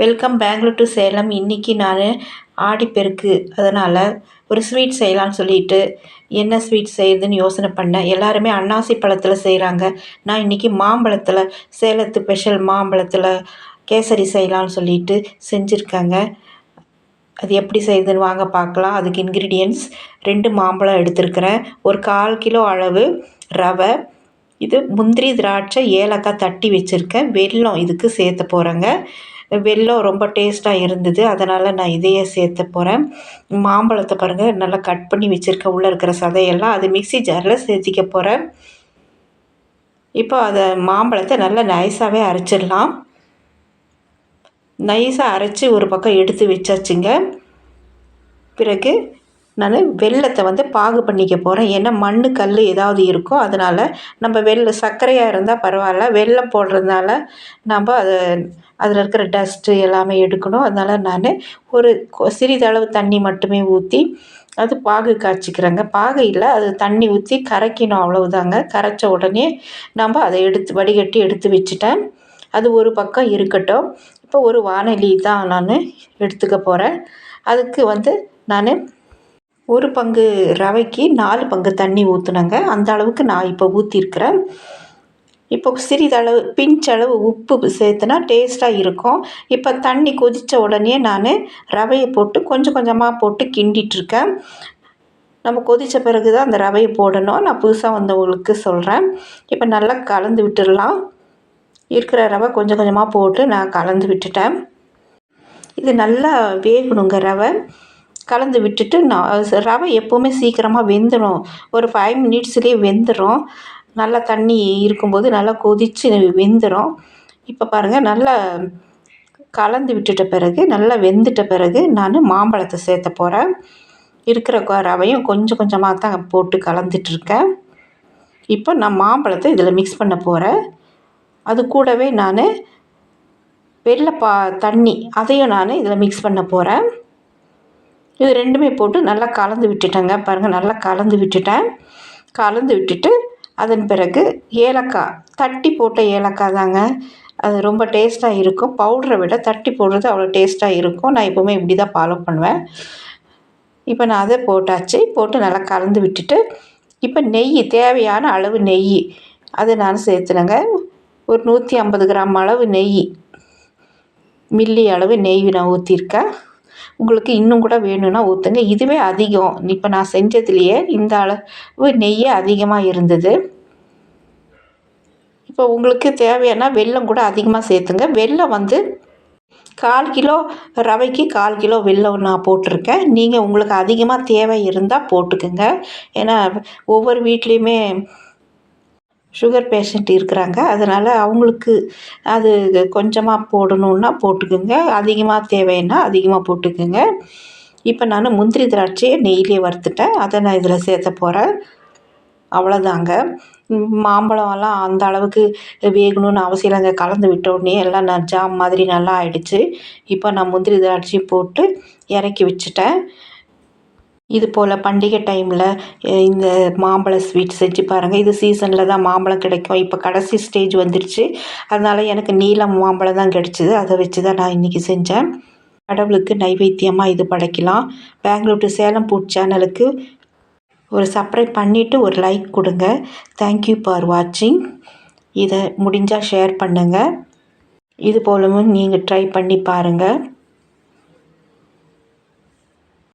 Welcome Bangalore to Salem இன்றைக்கி நான் ஆடிப்பெருக்கு அதனால் ஒரு ஸ்வீட் செய்யலான்னு சொல்லிட்டு என்ன ஸ்வீட் செய்யுதுன்னு யோசனை பண்ணேன். எல்லாருமே அன்னாசி பழத்தில் செய்கிறாங்க நான் இன்றைக்கி மாம்பழத்தில் சேலத்து ஸ்பெஷல் மாம்பழத்தில் கேசரி செய்யலான்னு சொல்லிட்டு செஞ்சுருக்கேங்க. அது எப்படி செய்யுதுன்னு வாங்க பார்க்கலாம். அதுக்கு இன்க்ரீடியன்ஸ் ரெண்டு மாம்பழம் எடுத்துருக்கிறேன். ஒரு கால் கிலோ அளவு ரவை. இது முந்திரி திராட்சை ஏலக்காய் தட்டி வச்சுருக்கேன். வெல்லம் இதுக்கு சேர்த்து போகிறேங்க வெல்லம் ரொம்ப டேஸ்ட்டாக இருந்தது. அதனால் நான் இதையே சேர்த்த போகிறேன் மாம்பழத்தை பாருங்கள் நல்லா கட் பண்ணி வச்சுருக்கேன் உள்ளே இருக்கிற சதையெல்லாம் அது மிக்ஸி ஜாரில் சேர்த்திக்க போகிறேன் இப்போ அதை மாம்பழத்தை நல்லா நைஸாகவே அரைச்சிடலாம். நைஸாக அரைச்சி ஒரு பக்கம் எடுத்து வச்சாச்சுங்க. பிறகு நான் வெல்லத்தை வந்து பாகு பண்ணிக்க போகிறேன் ஏன்னா மண் கல் ஏதாவது இருக்கும் அதனால் நம்ம வெல்ல சர்க்கரையாக இருந்தால் பரவாயில்ல. வெள்ளம் போடுறதுனால நம்ம அதை அதில் இருக்கிற டஸ்ட்டு எல்லாமே எடுக்கணும். அதனால் நான் ஒரு சிறிதளவு தண்ணி மட்டுமே ஊற்றி அது பாகு காய்ச்சிக்கிறேங்க. பாகு இல்லை அது தண்ணி ஊற்றி கரைக்கணும் அவ்வளவுதாங்க. கரைச்ச உடனே நம்ம அதை எடுத்து வடிகட்டி எடுத்து வச்சுட்டேன். அது ஒரு பக்கம் இருக்கட்டும். இப்போ ஒரு வானொலி தான் நான் எடுத்துக்க போகிறேன் அதுக்கு வந்து நான் ஒரு பங்கு ரவைக்கு நாலு பங்கு தண்ணி ஊற்றுனங்க அந்த அளவுக்கு நான் இப்போ ஊற்றிருக்கிறேன் இப்போ சிறிதளவு பிஞ்சளவு உப்பு சேர்த்துனா டேஸ்ட்டாக இருக்கும். இப்போ தண்ணி கொதித்த உடனே நான் ரவையை போட்டு கொஞ்சம் கொஞ்சமாக போட்டு கிண்டிகிட்ருக்கேன் நம்ம கொதித்த பிறகு தான் அந்த ரவையை போடணும். நான் புதுசாக வந்தவங்களுக்கு சொல்கிறேன் இப்போ நல்லா கலந்து விட்டுடலாம். இருக்கிற ரவை கொஞ்சம் கொஞ்சமாக போட்டு நான் கலந்து விட்டுட்டேன். இது நல்லா வேகணுங்க ரவை. கலந்து விட்டுட்டு நான் ரவை எப்போவுமே சீக்கிரமாக வெந்துடும் ஒரு ஃபைவ் மினிட்ஸ்லேயே வெந்துடும் நல்லா தண்ணி இருக்கும்போது நல்லா கொதித்து வெந்துடும் இப்போ பாருங்கள் நல்லா கலந்து விட்டுட்ட பிறகு நல்லா வெந்துட்ட பிறகு நான் மாம்பழத்தை சேர்த்த போகிறேன் இருக்கிற ரவையும் கொஞ்சம் கொஞ்சமாக தான் போட்டு கலந்துட்டுருக்கேன். இப்போ நான் மாம்பழத்தை இதில் மிக்ஸ் பண்ண போகிறேன் அது கூடவே நான் வெள்ளைப்பா தண்ணி அதையும் நான் இதில் மிக்ஸ் பண்ண போகிறேன் இது ரெண்டுமே போட்டு நல்லா கலந்து விட்டுட்டேங்க. பாருங்கள் நல்லா கலந்து விட்டுட்டேன். கலந்து விட்டுட்டு அதன் பிறகு ஏலக்காய் தட்டி போட்ட ஏலக்காய் தாங்க. அது ரொம்ப டேஸ்ட்டாக இருக்கும். பவுடரை விட தட்டி போடுறது அவ்வளோ டேஸ்ட்டாக இருக்கும். நான் எப்போவுமே இப்படி தான் ஃபாலோ பண்ணுவேன். இப்போ நான் அதை போட்டாச்சு. போட்டு நல்லா கலந்து விட்டுட்டு இப்போ நெய் தேவையான அளவு நெய் அதை நான் சேர்த்துனேங்க. ஒரு நூற்றி ஐம்பது கிராம் அளவு நெய் மில்லி அளவு நெய் நான் ஊற்றிருக்கேன் உங்களுக்கு இன்னும் கூட வேணும்னா ஊற்றுங்க இதுவே அதிகம். இப்போ நான் செஞ்சதுலேயே இந்த அளவு நெய்யே அதிகமாக இருந்தது. இப்போ உங்களுக்கு தேவையான வெல்லம் கூட அதிகமாக சேர்த்துங்க. வெல்லம் வந்து கால் கிலோ ரவைக்கு கால் கிலோ வெல்லம் நான் போட்டிருக்கேன். நீங்கள் உங்களுக்கு அதிகமாக தேவை இருந்தால் போட்டுக்கோங்க. ஏன்னா ஒவ்வொரு வீட்லேயுமே சுகர் பேஷண்ட் இருக்கிறாங்க. அதனால் அவங்களுக்கு அது கொஞ்சமாக போடணுன்னா போட்டுக்கோங்க. அதிகமாக தேவைன்னா அதிகமாக போட்டுக்கோங்க. இப்போ நான் முந்திரி திராட்சையை நெய்யிலே வறுத்துட்டேன். அதை நான் இதில் சேர்த்த போகிறேன் அவ்வளோதாங்க மாம்பழம்லாம் அந்த அளவுக்கு வேகணும்னு அவசியம் இல்லைங்க. கலந்து விட்ட உடனே எல்லாம் நான் ஜாம் மாதிரி நல்லா ஆயிடுச்சு. இப்போ நான் முந்திரி திராட்சையும் போட்டு இறக்கி வச்சுட்டேன். இது போல் பண்டிகை டைமில் இந்த மாம்பழ ஸ்வீட் செஞ்சு பாருங்கள் இது சீசனில் தான் மாம்பழம் கிடைக்கும். இப்போ கடைசி ஸ்டேஜ் வந்துடுச்சு அதனால் எனக்கு நீளம் மாம்பழம் தான் கிடச்சிது. அதை வச்சு தான் நான் இன்றைக்கி செஞ்சேன். கடவுளுக்கு நைவேத்தியமாக இது படைக்கலாம். பெங்களூர் டு சேலம் ஃபுட் சேனலுக்கு ஒரு சப்ஸ்கிரைப் பண்ணிவிட்டு ஒரு லைக் கொடுங்க. தேங்க்யூ ஃபார் வாட்சிங் இதை முடிஞ்சால் ஷேர் பண்ணுங்கள் இது போலவும் நீங்கள் ட்ரை பண்ணி பாருங்கள்